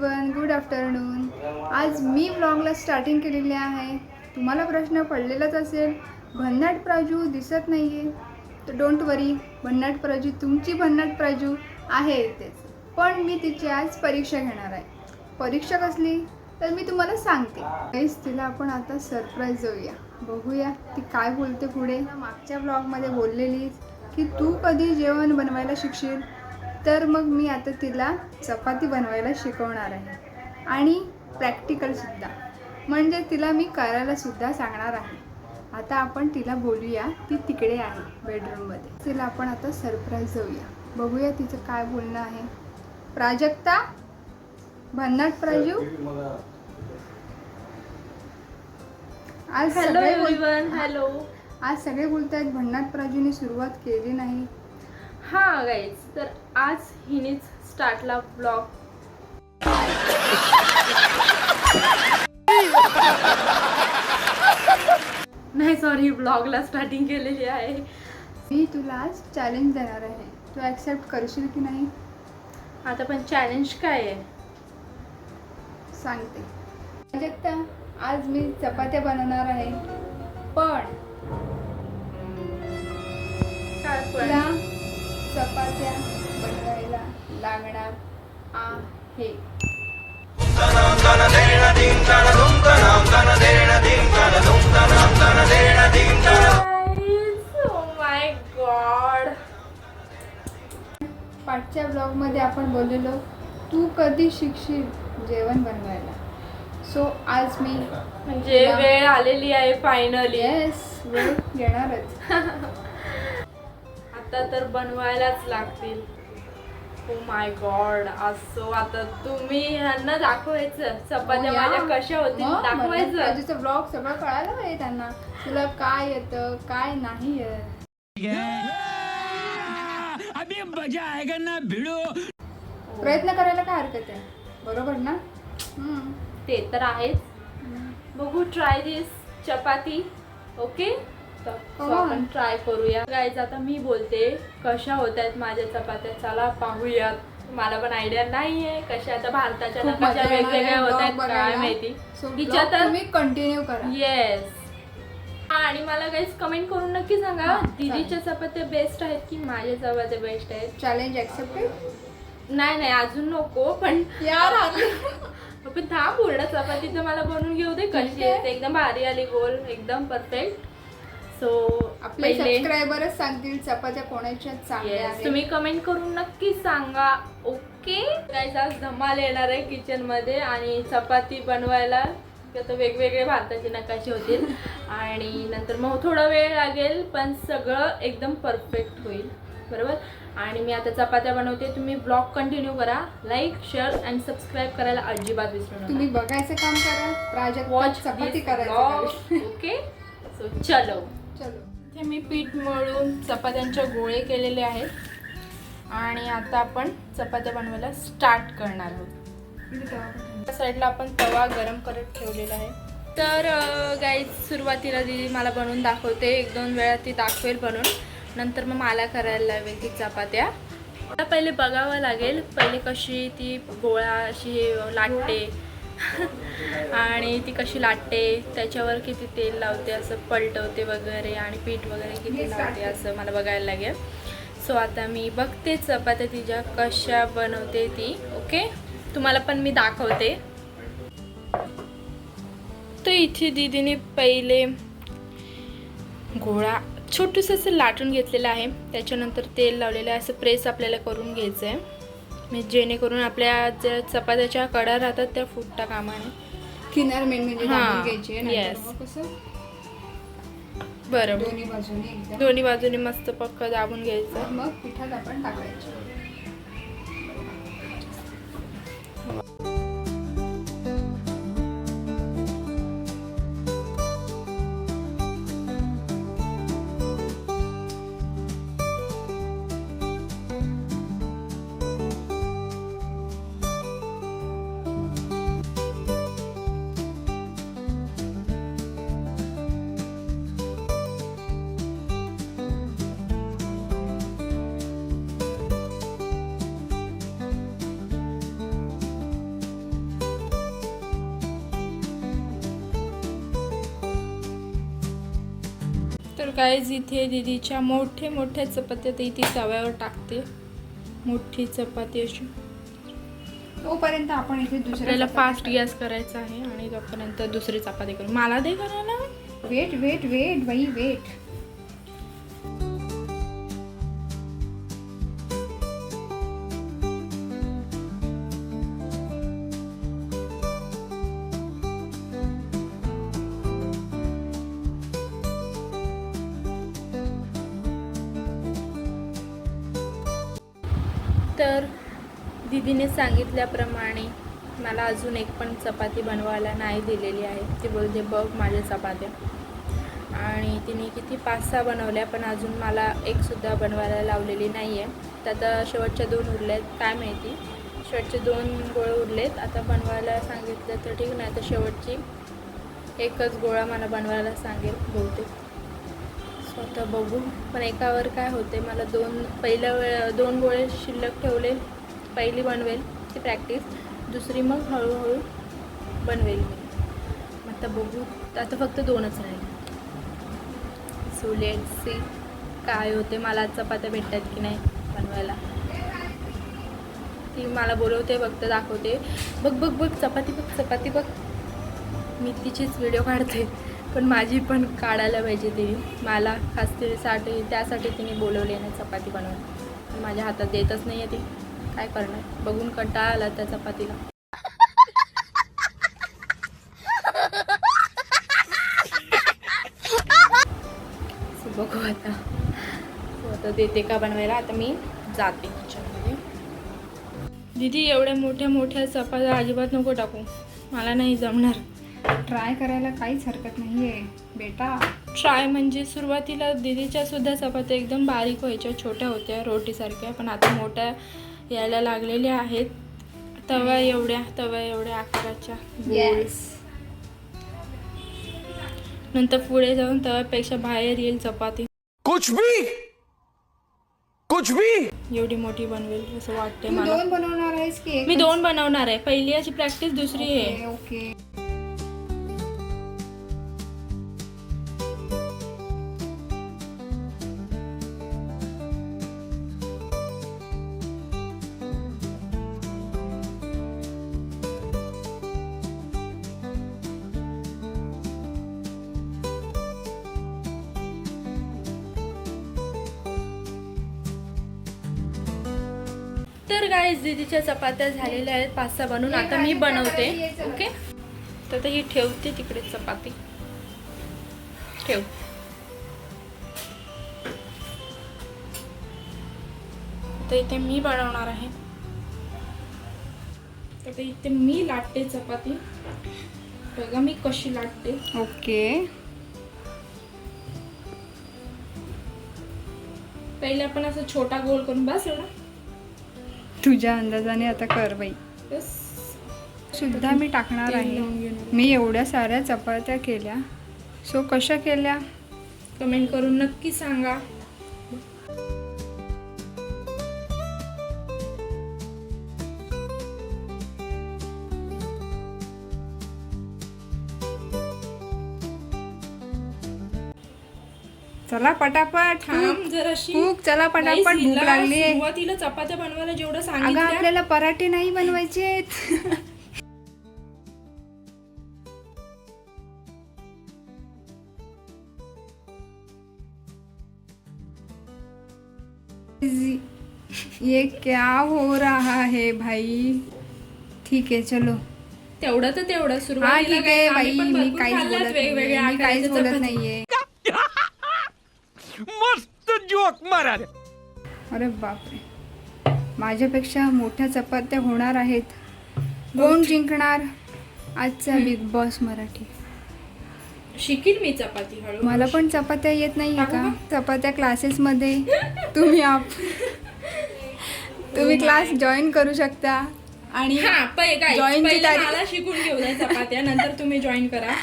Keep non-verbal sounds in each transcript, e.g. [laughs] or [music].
One good afternoon आज मी ब्लॉगला starting केलेली आहे. तुम्हाला प्रश्न पडलेलाच असेल भन्नाट प्राजू दिसत नाही आहे तर डोंट वरी भन्नाट प्राजू तुमची भन्नाट प्राजू आहे इथेच. पण मी तिची आज परीक्षा घेणार आहे. परीक्षा कसली? तर मी तुम्हाला सांगते. काहीच तिला आपण आता सरप्राईज देऊया. बघूया ती काय बोलते पुढे. मागच्या ब्लॉगमध्ये बोललेली की तू कधी जेवण बनवायला शिकशील? तर मग मी आता तिला चपाती बनवायला शिकवणार आहे. आणि प्रॅक्टिकलसुद्धा म्हणजे तिला मी करायला सुद्धा सांगणार आहे. आता आपण तिला बोलूया. ती तिकडे आहे बेडरूममध्ये तिला आपण आता सरप्राईज देऊया बघूया तिचं काय बोलणं आहे. प्राजक्ता? भन्नाट प्राजू? आज हॅलो बोल- हॅलो आज सगळे बोलतायत भन्नाट प्राजूने सुरुवात केली नाही. हा गाईज तर आज हिनेच स्टार्टला ब्लॉग नाही सॉरी ब्लॉगला स्टार्टिंग केलेली आहे. मी तुला आज चॅलेंज देणार आहे. तू ॲक्सेप्ट करशील की नाही? आता पण चॅलेंज काय आहे? सांगते. प्राजक्ता आज मी चपात्या बनवणार आहे. पण काय तुला पण चपात्या बनवायला लागणार आहे. माय गॉड पाठच्या ब्लॉगमध्ये आपण बोललेलो तू कधी शिकशील जेवण बनवायला? सो आज मी म्हणजे वेळ आलेली आहे फायनली येस वेळ घेणारच [laughs] आता तर बनवायलाच लागतील. ओ माय गॉड असो आता तुम्ही ह्यांना दाखवायचं. चपात्या हो या. माझ्या कशा होतील मग दाखवायचं. प्राजूचं ब्लॉग सगळं कळायला पाहिजे त्यांना. तुला काय येतं काय नाही येत. अभी मजा आएगा ना भिड़ो. प्रयत्न करायला काय हरकत आहे? बरोबर ना? हम्म. ते तर आहेच. बघू ट्राय दिस चपाती. ओके आपण ट्राय करूया. गाईज आता मी बोलते कशा होत आहेत माझ्या चपात्या? चला पाहूयात. मला पण आयडिया नाहीये कशा आता भारताच्या कशा वेगवेगळ्या होत आहेत काय. माहिती? हिच्या तर तुम्ही कंटिन्यू करा. येस आणि मला गाईज कमेंट करून नक्की सांगा दीदीच्या चपात्या बेस्ट आहेत की माझ्या चपात्या बेस्ट आहेत? चॅलेंज ऍक्सेप्टेड नाही नाही अजून नको पण यार [laughs] पण थांब पूर्ण चपाती तर मला बनवून घेऊ दे कशी एकदम भारी आली गोल एकदम परफेक्ट सो आपले सबस्क्रायबरच सांगतील चपात्या कोणाच्या चांगल्या आहेत? तुम्ही कमेंट करून नक्की सांगा ओके गाईज आज धमाल येणार आहे किचनमध्ये आणि चपाती बनवायला. आता वेगवेगळे भारताचे नकाशे होतील. आणि नंतर मग थोडा वेळ लागेल पण सगळं एकदम परफेक्ट होईल. बरोबर? आणि मी आता चपात्या बनवते. तुम्ही ब्लॉग कंटिन्यू करा. लाईक शेअर अँड सबस्क्राईब करायला अजिबात विसरू तुम्ही नका बघायचं काम करा. प्राजक्त वॉच चपाती करायचं ओके सो चलो. इथे मी पीठ मळून चपात्यांचे गोळे केलेले आहेत. आणि आता आपण चपात्या बनवायला स्टार्ट करणार आहोत. त्या साईडला आपण तवा गरम करत ठेवलेला आहे. तर गाईज सुरुवातीला दिदी मला बनवून दाखवते. एक दोन वेळा ती दाखवेल बनवून. नंतर मग मला करायला लावेल ती चपात्या. आता पहिले बघावं लागेल. पहिले कशी ती गोळा अशी लाटते. [laughs] आणि ती कशी लाटते त्याच्यावर किती तेल लावते असं पलटवते वगैरे आणि पीठ वगैरे किती लावते असं मला बघायला लागेल. सो आता मी बघते चपात्या तिच्या कशा बनवते ती ओके तुम्हाला पण मी दाखवते. तर इथे दीदीने पहिले गोळा छोटूसं असं लाटून घेतलेलं आहे. त्याच्यानंतर तेल लावलेलं आहे असं प्रेस आपल्याला करून घ्यायचं आहे म्हणजे जेणेकरून आपल्या ज्या चपात्याच्या कडा राहतात त्या फुटता कामा नये. किनार मेन म्हणजे हा, दाबून घ्यायची आहे, नाहीतर yes. मग कसं? बरोबर दोन्ही बाजूने दोन्ही बाजूने मस्त पक्क दाबून घ्यायचं. मग पिठात आपण टाकायचं. तर काहीच इथे दीदीच्या मोठे मोठ्या चपात्या ती ती तव्यावर टाकते. मोठी चपाती अशी. तोपर्यंत आपण इथे दुसऱ्या आपल्याला फास्ट गॅस करायचा. आहे आणि तोपर्यंत दुसरी चपाती करू. मला दे करायला वेट वेट वेट बाई वेट तर दीदीने सांगितल्याप्रमाणे मला अजून एक पण चपाती बनवायला नाही दिलेली आहे. ती बोलते बघ माझ्या चपात्या. आणि तिने किती पाच सहा बनवल्या पण अजून मला एकसुद्धा बनवायला लावलेली नाही आहे तर आता शेवटच्या दोन उरल्यात आहेत काय माहिती? शेवटचे दोन गोळे उरलेत. आता बनवायला सांगितलं तर ठीक नाही तर शेवटची एकच गोळा मला बनवायला सांगेल बहुतेक. आता बघू पण एकावर काय होते मला दोन पहिल्या वेळ दोन गोळे शिल्लक ठेवले पहिली बनवेल ती प्रॅक्टिस दुसरी मग हळूहळू बनवेल मी. आता बघू. आता फक्त दोनच राहील. सो लेट सी काय होते मला चपात्या भेटतात की नाही बनवायला. ती मला बोलवते बघतं दाखवते. बघ बघ बघ चपाती बघ चपाती बघ. मी तिचीच व्हिडिओ काढते. पण माझी पण काढायला पाहिजे तिने मला खास तिसाठी त्यासाठी तिने बोलवली नाही चपाती बनवून. माझ्या हातात देतच नाही आहे ती. काय करणार? बघून कंटाळा आला त्या चपातीला. बघू आता. आता देते का बनवायला? आता मी जाते किचनमध्ये दीदी एवढ्या मोठ्या मोठ्या चपात्या अजिबात नको टाकू. मला नाही जमणार. ट्राय करायला काहीच हरकत नाहीये बेटा. ट्राय म्हणजे सुरुवातीला दीदीच्या सुद्धा चपात्या एकदम बारीक व्हायच्या छोट्या होत्या रोटीसारख्या पण आता मोठ्या यायला लागलेल्या आहेत. तव्या एवढ्या तव्या एवढ्या आकाराच्या येस नंतर पुढे जाऊन तव्यापेक्षा बाहेर येईल चपाती. कुछ भी! कुछ भी! एवढी मोठी बनवेल असं वाटते मला. दोन बनवणार आहेस की एक मी दोन बनवणार आहे. पहिली अशी प्रॅक्टिस दुसरी आहे ओके. तर काय दीदीच्या चपात्या झालेल्या आहेत पाच सहा बनवून. आता मी बनवते ओके तर आता ही ठेवते तिकडे चपाती. ठेव. तर इथे मी बनवणार आहे. तर ते इथे मी लाटते चपाती. बघा मी कशी लाटते. ओके पहिले आपण असं छोटा गोल करून बस एवढा. तुझ्या अंदाजाने आता कर बाई. बस सुद्धा मी टाकणार आहे. मी एवढ्या साऱ्या चपात्या केल्या. सो कशा केल्या? कमेंट करून नक्की सांगा. चला पटापट थांब जराशी खूप चला पटापट भूक लागली. सुरुवातीला चपात्या बनवायला जेवढं अगं सांगितलं आपल्याला पराठे नाही बनवायचे ये क्या हो रहा है भाई? ठीक आहे चलो. तेवढं तर तेवढं. हा सुरुवातीला ठीक आहे आम्ही बाई. पण मी भरपूर काहीच खाल्ल्यात बोलत नाहीये वेगवेगळ्या मी काहीच आकाराच्या बोलत चपात्या. नाहीये. अरे बापरे. माझ्यापेक्षा मोठ्या चपात्या होणार आहेत. कोण जिंकणार? आजचा बिग बॉस मराठी. शिकील मी चपाती हळू मला पण चपात्या येत नाही का? चपात्या क्लासेसमध्ये तुम्ही आप तुम्ही क्लास जॉईन करू शकता. आणि हा मला शिकून घेऊ चपात्या नंतर तुम्ही जॉईन करा.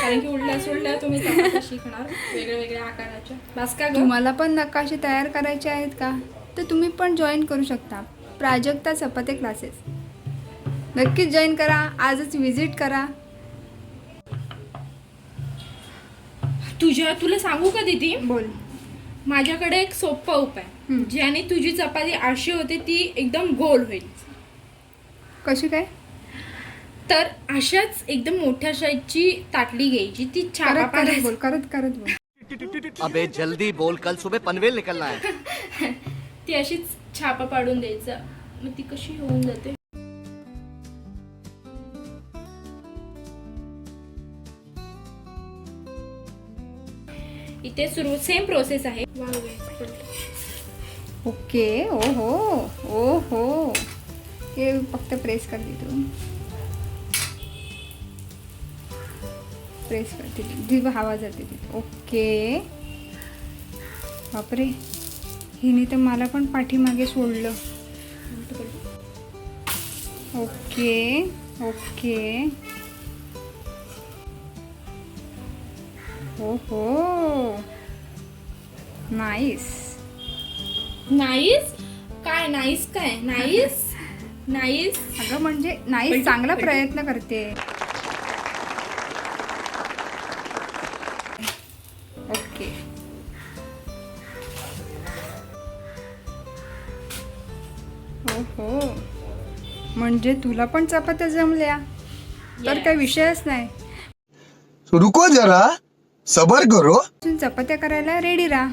कारण की उलट्या सुलट्या तुम्ही चपात्या शिकणार वेगळ्या वेगळ्या आकाराच्या. बस का ग? तुम्हाला पण नकाशे तयार करायचे आहेत का? तर तुम्ही पण जॉईन करू शकता. प्राजक्ता चपाते क्लासेस नक्कीच जॉईन करा. आजच विजिट करा. तुझ्या तुला सांगू का दीदी? बोल. माझ्याकडे एक सोपा उपाय हम्म. ज्याने तुझी चपाती अशी होते ती एकदम गोल होईल. कशी काय? तर अशाच एकदम मोठ्या साईजची ताटली घ्यायची. ती छापा करत बोल करत करत बोल. अबे जल्दी बोल. कल सुबह पनवेल निकलना है. [laughs] ती अशीच छापा पाडून द्यायचं. मग ती कशी होऊन जाते? इथे सुरू सेम प्रोसेस आहे. ओके ओहो ओहो. हे फक्त प्रेस कर दी तू प्रेस करते जी हवा जाते ओके. बापरे. हिने तर मला पण पाठीमागे सोडलं. ओके. ओके. ओहो. नाईस. नाईस? काय नाईस काय? नाईस? नाईस? अगं म्हणजे नाही चांगला प्रयत्न करते. ओहो म्हणजे तुला पण चपात्या जमल्या. तर. काही विषयच नाही. रुको जरा. सबर करो. तू चपात्या करायला रेडी राहा.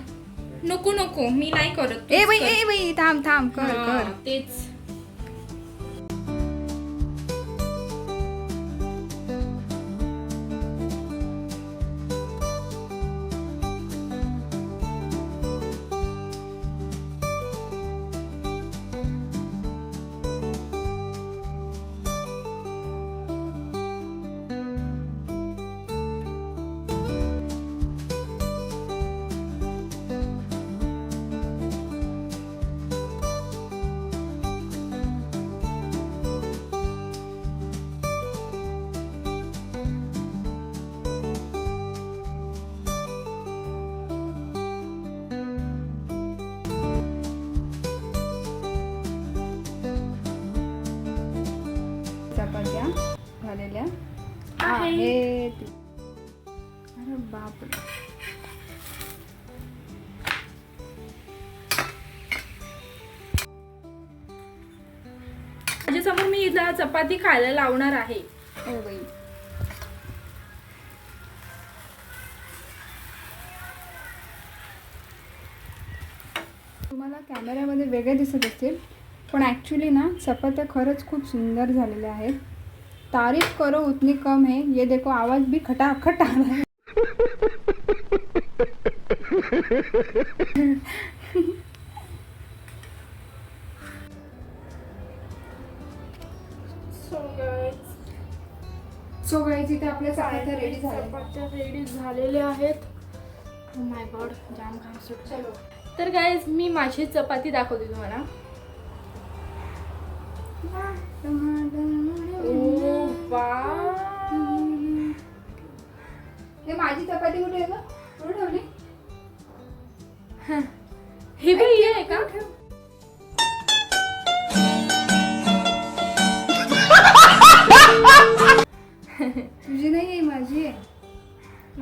नको नको. मी नाही करत. ए तूच बाई कर. ए बाई थांब थांब. कर हा, कर. तेच. चपाती खायला लावणार आहे. O by. तुम्हाला कॅमेऱ्यामध्ये वेगळे दिसत असतील पण ॲक्च्युली ना चपात्या खरंच खूप सुंदर झालेल्या आहेत. तारीफ करो उतनी कम है. ये देखो आवाज भी खटाखट आ रहा है आपल्या चपात्या रेडी झाल्या चपात्या रेडी झालेल्या आहेत. माय गॉड जाम घाम सुटलो. तर गाईज मी माझी चपाती दाखवते तुम्हाला. हे माझी चपाती कुठे आहे ग? कुठे ठेवली? ही. बाई आहे का?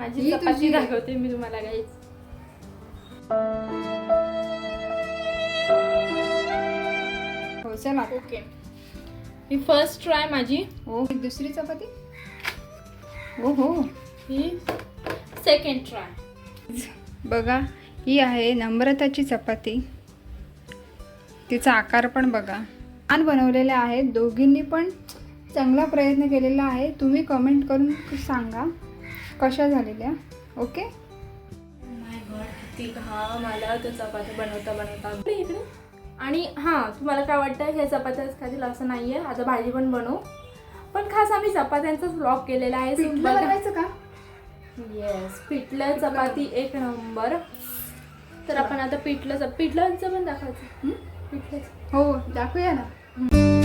माझी ही चपाती. दाखवते मी तुम्हाला हो चला ओके ही फर्स्ट ट्राय माझी. हो. ही दुसरी चपाती? हो हो. ही सेकंड ट्राय बघा ही आहे नम्रताची चपाती. तिचा आकार पण बघा. छान बनवलेले आहेत. दोघींनी पण चांगला प्रयत्न केलेला आहे. तुम्ही कमेंट करून सांगा. कशा झालेल्या? ओके घाम आला चपात्या बनवता बनवता. इकडे आणि हां तुम्हाला काय वाटतं ह्या चपात्याच खातील असं नाही आहे आता भाजी पण बनवू. पण खास आम्ही चपात्यांचाच ब्लॉग केलेला आहे. बनवायचं का? येस पिठलं चपाती एक नंबर. तर आपण आता पिठलं पिठलंचं पण दाखवायचं. हं? पिठलं हो दाखवूया ना.